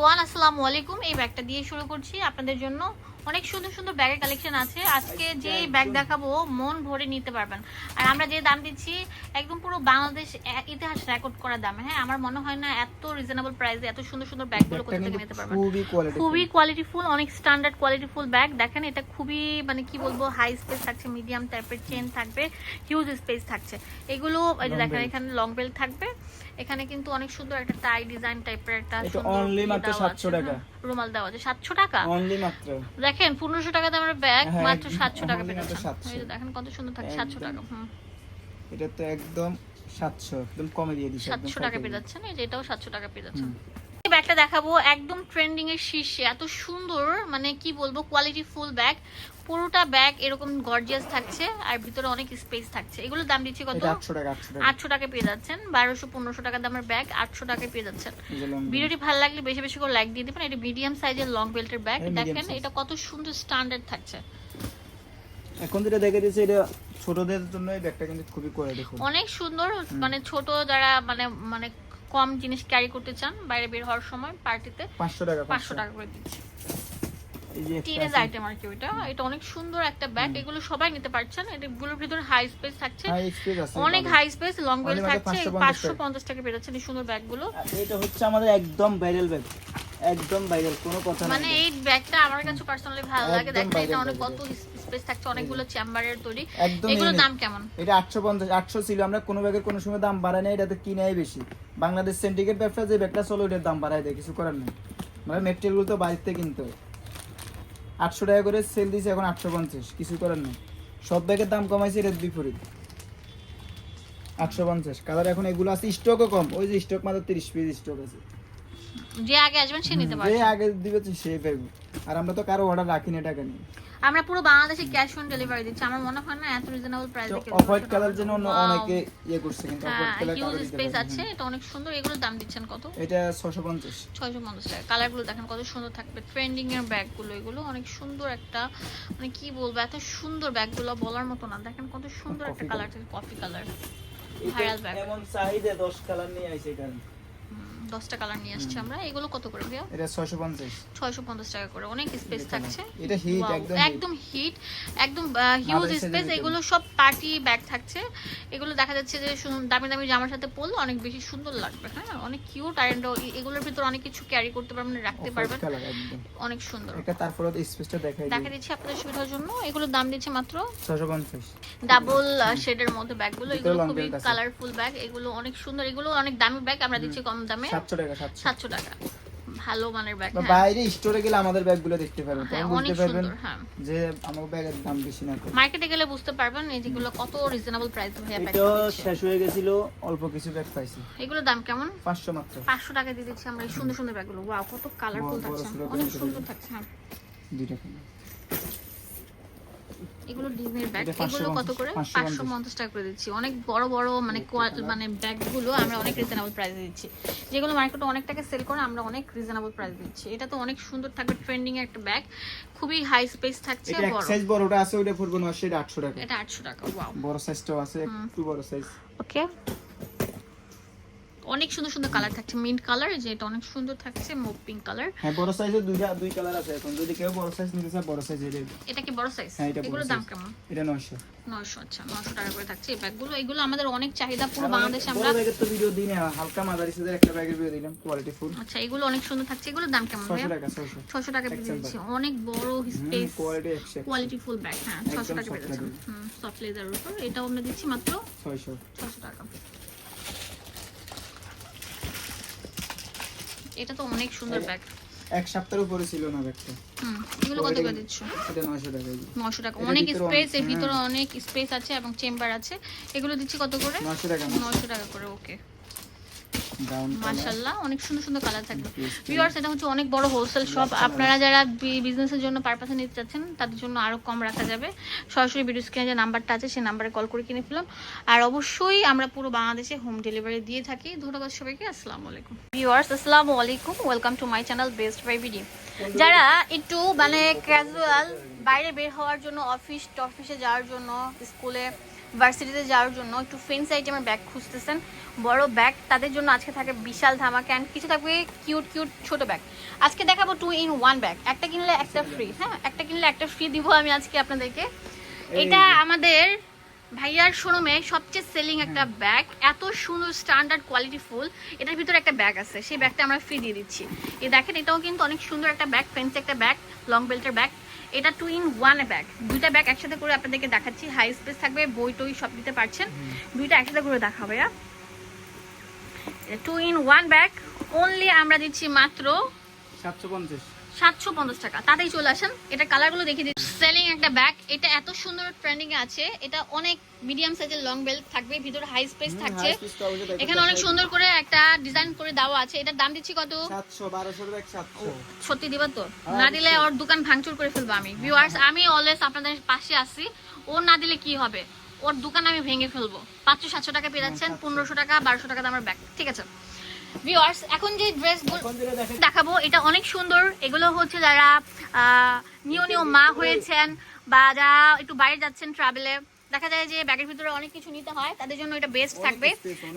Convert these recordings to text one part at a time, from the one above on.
Everyone আসসালামু আলাইকুম। এই ব্যাগটা দিয়ে শুরু করছি। আপনাদের জন্য অনেক সুন্দর সুন্দর ব্যাগের কালেকশন আছে। আজকে যে ব্যাগ দেখাবো মন ভরে নিতে পারবেন। আর আমরা যে দাম দিচ্ছি একদম পুরো বাংলাদেশ ইতিহাস রেকর্ড করা দাম। হ্যাঁ আমার মনে হয় না এত রিজনেবল প্রাইসে এত সুন্দর সুন্দর ব্যাগগুলো কোথা থেকে নিতে পারবেন? খুবই কোয়ালিটি কোয়ালিটিফুল অনেক স্ট্যান্ডার্ড কোয়ালিটিফুল ব্যাগ দেখেন এটা খুবই মানে কি বলব হাই স্পেস থাকছে মিডিয়াম টাইপের চেন থাকবে হিউজ স্পেস থাকছে। এগুলো দেখেন এখানে লং বেল্ট থাকবে। এখানে কিন্তু অনেক সুন্দর একটা টাই ডিজাইন টাইপের একটা এটা only ইয়ে মাত্র 700 টাকা। হ্যাঁ, রুমাল দেওয়া আছে। সাতশো টাকা? অনলি মাত্র। দেখেন পনেরোশো টাকা দামের ব্যাগ হ্যাঁ, মাত্র একদম সাতশো টাকা only মাত্র পেয়েছেন 700 এই যে দেখেন কত সুন্দর থাকে সাতশো একদম। টাকা হুম। এটা তো একদম 700 একদম কমে দিয়ে দিছে একদম সাতশো টাকা পেয়ে যাচ্ছেন এই যে এটাও সাতশো টাকা পেয়ে যাচ্ছেন। এই ব্যাগটা দেখাবো একদম ট্রেন্ডিং এর শীর্ষে এত সুন্দর মানে কি বলব কোয়ালিটি ফুল ব্যাগ পুরোটা ব্যাগ এরকম গর্জিয়াস থাকছে আর ভিতরে অনেক স্পেস থাকছে। এগুলোর দাম দিচ্ছি কত? 800 টাকা আটশো টাকা। পেয়ে যাচ্ছেন। বারোশো পনেরোশো টাকা দামের ব্যাগ আটশো টাকায় পেয়ে যাচ্ছেন। ভিডিওটি ভালো লাগলে বেশি বেশি করে লাইক দিয়ে দেবেন। এটা মিডিয়াম সাইজের লং বেল্টের ব্যাগ দেখেন এটা কত সুন্দর স্ট্যান্ডার্ড থাকছে। এখন যেটা দেখে দিয়েছে এটা ছোটদের জন্য এই ব্যাগটা কিন্তু খুবই কোয়ালিটি ফুল অনেক সুন্দর মানে ছোট যারা মানে মানে কম জিনিস ক্যারি করতে চান বাইরে বের হওয়ার সময় পার্টিতে 500 টাকা পাঁচশো টাকা করে দিচ্ছি। টিনেজ আইটেম আর কি ওইটা। এটা অনেক সুন্দর একটা ব্যাগ এগুলো সবাই নিতে পারছেন এগুলোর ভিতরে হাই স্পেস থাকছে। অনেক হাই স্পেস লং বেল থাকছে। 550 পাঁচশো পঞ্চাশ টাকা। বেরোচ্ছে এই সুন্দর ব্যাগগুলো এটা হচ্ছে আমাদের একদম ভাইরাল ব্যাগ একদম ভাইরাল কোনো কথা মানে এই ব্যাগটা আমার কাছে পার্সোনালি ভালো লাগে। দেখেন এটা অনেক কত স্পেস থাকছে অনেকগুলো চেম্বারের তৈরি। এগুলোর দাম কেমন? এটা আটশো পঞ্চাশ আটশো ছিল। আমরা কোনো ব্যাগের কোনো সময় দাম না এটাতে কিনাই বেশি। বাংলাদেশ সেন্টিকেট ব্যবসা যে ব্যাগটা চলো ওটার দাম বাড়ায় দেয় কিছু করার নেই। মানে মেটেরিয়ালগুলো তো বাড়িতে কিনতে হয়। আটশো টাকা করে সেল দিয়েছে, এখন আটশো পঞ্চাশ। কিছু করার নেই। সব ব্যাগের দাম কমাইছে এটার বিপরীত আটশো পঞ্চাশ। কালার এখন এগুলো আছে স্টকও কম। ওই যে স্টক মাত্র তিরিশ পিস স্টক আছে। যে আগে আসবেন সে নিতে যে আগে দিবে সে পাইব। আর আমরা তো কারও অর্ডার রাখি না টাকা নিয়ে আমরা পুরো বাংলাদেশে ক্যাশ অন ডেলিভারি দিচ্ছি। আমার মনে হয় না এত রিজনেবল প্রাইসে অফ হোয়াইট কালার জন্য অনেকে ইয়ে করছে কিন্তু অফ হ্যাঁ হোয়াইট কালার হিউজ স্পেস আছে এটা অনেক সুন্দর। এগুলোর দাম দিচ্ছেন কত? এটা ছশো পঞ্চাশ। ছয়শো পঞ্চাশ টাকা। কালারগুলো দেখেন কত সুন্দর থাকবে। ট্রেন্ডিং এর ব্যাগগুলো এগুলো অনেক সুন্দর একটা মানে কি বলব এত সুন্দর ব্যাগগুলো বলার মতো না। দেখেন কত সুন্দর একটা colour coffee colour viral bag এমন চাহিদা দশ কালার নিয়ে আইছে কারণ দশটা কালার নিয়ে আসছি আমরা। এগুলো কত করে ভাইয়া? এটা ছয়শো পঞ্চাশ। ছয়শো পঞ্চাশ টাকা করে। অনেক স্পেস থাকছে। এটা হিট একদম একদম হিট একদম হিউজ স্পেস এগুলো সব পার্টি ব্যাগ থাকছে। এগুলো দেখা যাচ্ছে যে দামি দামি জামার সাথে পরলে অনেক বেশি সুন্দর লাগবে। হ্যাঁ অনেক কিউট আর এগুলোর ভিতর অনেক কিছু ক্যারি করতে পারবেন রাখতে পারবেন। অনেক সুন্দর। এটা তারপরে স্পেসটা দেখাই দেখা দিচ্ছি আপনাদের সুবিধার জন্য। এগুলোর দাম দিচ্ছে মাত্র ছয়শো পঞ্চাশ। ডাবল শেডের মধ্যে ব্যাগগুলো এগুলো খুবই কালারফুল ব্যাগ এগুলো অনেক সুন্দর এগুলো অনেক দামি ব্যাগ আমরা দিচ্ছি কম দামে? সাতশো টাকা সাতশো। সাতশো টাকা। ভালো মানের ব্যাগ বাইরে স্টোরে গেলে আমাদের ব্যাগগুলো দেখতে পারবেন হ্যাঁ তখন বুঝতে পারবেন হ্যাঁ। যে আমার ব্যাগের দাম বেশি না মার্কেটে গেলে বুঝতে পারবেন এই যেগুলো কত রিজনেবল প্রাইস ভাইয়া প্যাক এটাও শেষ হয়ে গেছিল অল্প কিছু ব্যাগ পাইছি। এগুলোর দাম কেমন? পাঁচশো মাত্র। পাঁচশো টাকা দিয়ে দিচ্ছি আমরা এই সুন্দর সুন্দর ব্যাগগুলো ওয়াও কত কালারফুল থাকছে। অনেক সুন্দর থাকছে হ্যাঁ। দুইটা কালার এগুলো ডিজনির ব্যাগ এগুলো কত করে? পাঁচশো পঞ্চাশ টাকা করে দিচ্ছি। অনেক বড় বড় মানে মানে ব্যাগগুলো আমরা অনেক রিজনেবল প্রাইসে দিচ্ছি। যেগুলো মার্কেটে অনেক টাকা সেল করে আমরা অনেক রিজনেবল প্রাইস দিচ্ছি। এটা তো অনেক সুন্দর থাকবে ট্রেন্ডিং একটা ব্যাগ খুবই হাই স্পেস থাকছে এটা সাইজ বড়। ওটা আছে ওটা পড়বে নশো এটা আটশো টাকা। এটা আটশো টাকা ওয়াও বড় সাইজটাও আছে একটু বড় সাইজ ওকে অনেক সুন্দর সুন্দর কালার থাকছে। মিন্ট কালার যে এটা অনেক সুন্দর থাকছে মুভ পিঙ্ক কালার হ্যাঁ বড় সাইজের দুইটা দুই কালার আছে এখন। যদি কেউ বড় সাইজ নিতে চায় বড় সাইজ এটা এটা কি বড় সাইজ হ্যাঁ, এটা বড় এগুলোর দাম কেমন? এটা নয়শো। নয়শো আচ্ছা নয়শো টাকা করে থাকছে। এই ব্যাগগুলো এগুলো আমাদের অনেক চাহিদা পুরো বাংলাদেশে বড় আমরা ব্যাগের তো ভিডিও দিই না। হালকা মাঝারি সাইজের একটা ব্যাগের ভিডিও দিলাম কোয়ালিটি ফুল আচ্ছা এগুলো অনেক সুন্দর থাকছে। এগুলোর দাম কেমন ছশো ভাইয়া টাকা ছশো ছশো টাকা দিয়ে Excel দিচ্ছি অনেক বড় space quality quality full bag হ্যাঁ ছশো একদম টাকা পেয়ে leather। হুম সফট লেদারের উপর। এটাও আমরা দিচ্ছি মাত্র ছয়শো। ছশো টাকা। এটা তো অনেক সুন্দর ব্যাগ এক সপ্তাহের উপরে ছিল না ব্যাগটা। হুম এগুলো কত করে দিচ্ছ? এটা নয়শো টাকা 900 টাকা। অনেক স্পেস এর ভিতরে অনেক স্পেস আছে এবং চেম্বার আছে। এগুলো দিচ্ছি কত করে? নয়শো টাকা। 900 টাকা করে ওকে মাশাল্লাহ অনেক সুন্দর সুন্দর কালার থাকবে। ভিউয়ার্স এটা হচ্ছে অনেক বড় হোলসেল শপ আপনারা যারা বিজনেসের জন্য পারপাসে নিতে চাচ্ছেন তাদের জন্য আরও কম রাখা যাবে। সরাসরি ভিডিও স্ক্রিনে যে নাম্বারটা আছে সেই নাম্বারে কল করে কিনে ফেলাম আর অবশ্যই আমরা পুরো বাংলাদেশে হোম ডেলিভারি দিয়ে থাকি। ধন্যবাদ সবাইকে আসসালামু আলাইকুম। ভিউয়ার্স আসসালামু আলাইকুম। Welcome to my channel best buy video যারা একটু মানে ক্যাজুয়াল বাইরে বের হওয়ার জন্য অফিস টফিসে যাওয়ার জন্য স্কুলে ভার্সিটিতে যাওয়ার জন্য একটু ফেন্স আইটেমের ব্যাগ খুঁজতেছেন। বড় ব্যাগ তাদের জন্য আজকে থাকে বিশাল ধামাকা অ্যান্ড কিছু থাকবে কিউট কিউট ছোট ব্যাগ আজকে দেখাবো টু ইন ওয়ান ব্যাগ একটা কিনলে একটা ফ্রি হ্যাঁ? একটা কিনলে একটা ফ্রি দিব আমি আজকে আপনাদেরকে। এটা আমাদের ভাইয়ার শোরুমে সবচেয়ে সেলিং একটা ব্যাগ এত সুন্দর স্ট্যান্ডার্ড কোয়ালিটি ফুল। এটার ভিতরে একটা ব্যাগ আছে। সেই ব্যাগটা আমরা ফ্রি দিয়ে দিচ্ছি। এই দেখেন এটাও কিন্তু অনেক সুন্দর একটা ব্যাগ ফেন্সি একটা ব্যাগ লং বেল্টের ব্যাগ এটা টু ইন ওয়ান ব্যাগ দুইটা ব্যাগ একসাথে করে আপনাদেরকে দেখাচ্ছি। হাই স্পেস থাকবে বই টই সব দিতে পারছেন। দুইটা একসাথে করে দেখা ভাইয়া two in one bag only আমরা দিচ্ছি মাত্র সাতশো পঞ্চাশ। টাকা। তাতেই চলে আসেন। এটা কালারগুলো দেখিয়ে দিচ্ছি। সেলিং একটা ব্যাগ এটা এত সুন্দর ট্রেন্ডিং আছে। এটা অনেক মিডিয়াম সাইজের লং বেল্ট থাকবে। ভিতরে হাই স্পেস থাকছে। এখানে অনেক সুন্দর করে একটা ডিজাইন করে দেওয়া আছে। এটার দাম দিচ্ছি কত? সাতশো বারোশো ব্যাগ সাতশো। সত্যি দিবা তো? না দিলে ওর দোকান ভাঙচুর করে ফেলব আমি। ভিউয়ার্স আমি অলওয়েজ আপনাদের পাশে আছি। ও না দিলে কি হবে? ওর দোকান আমি ভেঙে ফেলব। পাঁচশো সাতশো টাকা পেয়ে যাচ্ছেন। পনেরোশো টাকা বারোশো টাকা দামের ব্যাগ ঠিক আছে? ভিউয়ার্স এখন যে দেখাবো এটা অনেক সুন্দর। এগুলো হচ্ছে যারা নিউ নিউ মা হয়েছেন বা যারা একটু বাইরে যাচ্ছেন ট্রাভেলে দেখা যায় যে ব্যাগের ভিতরে অনেক কিছু নিতে হয় তাদের জন্য এটা বেস্ট থাকবে।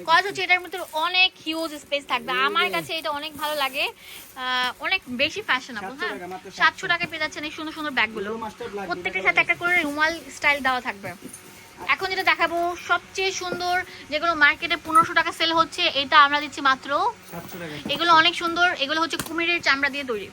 কজ হচ্ছে এটার ভিতরে অনেক হিউজ স্পেস থাকবে। আমার কাছে এটা অনেক ভালো লাগে। অনেক বেশি ফ্যাশনেবল হ্যাঁ? টাকা, মাত্র 700 সাতশো টাকা। পেয়ে যাচ্ছেন এই সুন্দর সুন্দর ব্যাগগুলো প্রত্যেকটার সাথে একটা করে রুমাল স্টাইল দেওয়া থাকবে। এখন যেটা দেখাবো সবচেয়ে সুন্দর যেগুলো মার্কেটে পনেরোশো টাকা সেল হচ্ছে এটা আমরা দিচ্ছি মাত্র এগুলো অনেক সুন্দর এগুলো হচ্ছে কুমিরের চামড়া দিয়ে তৈরি।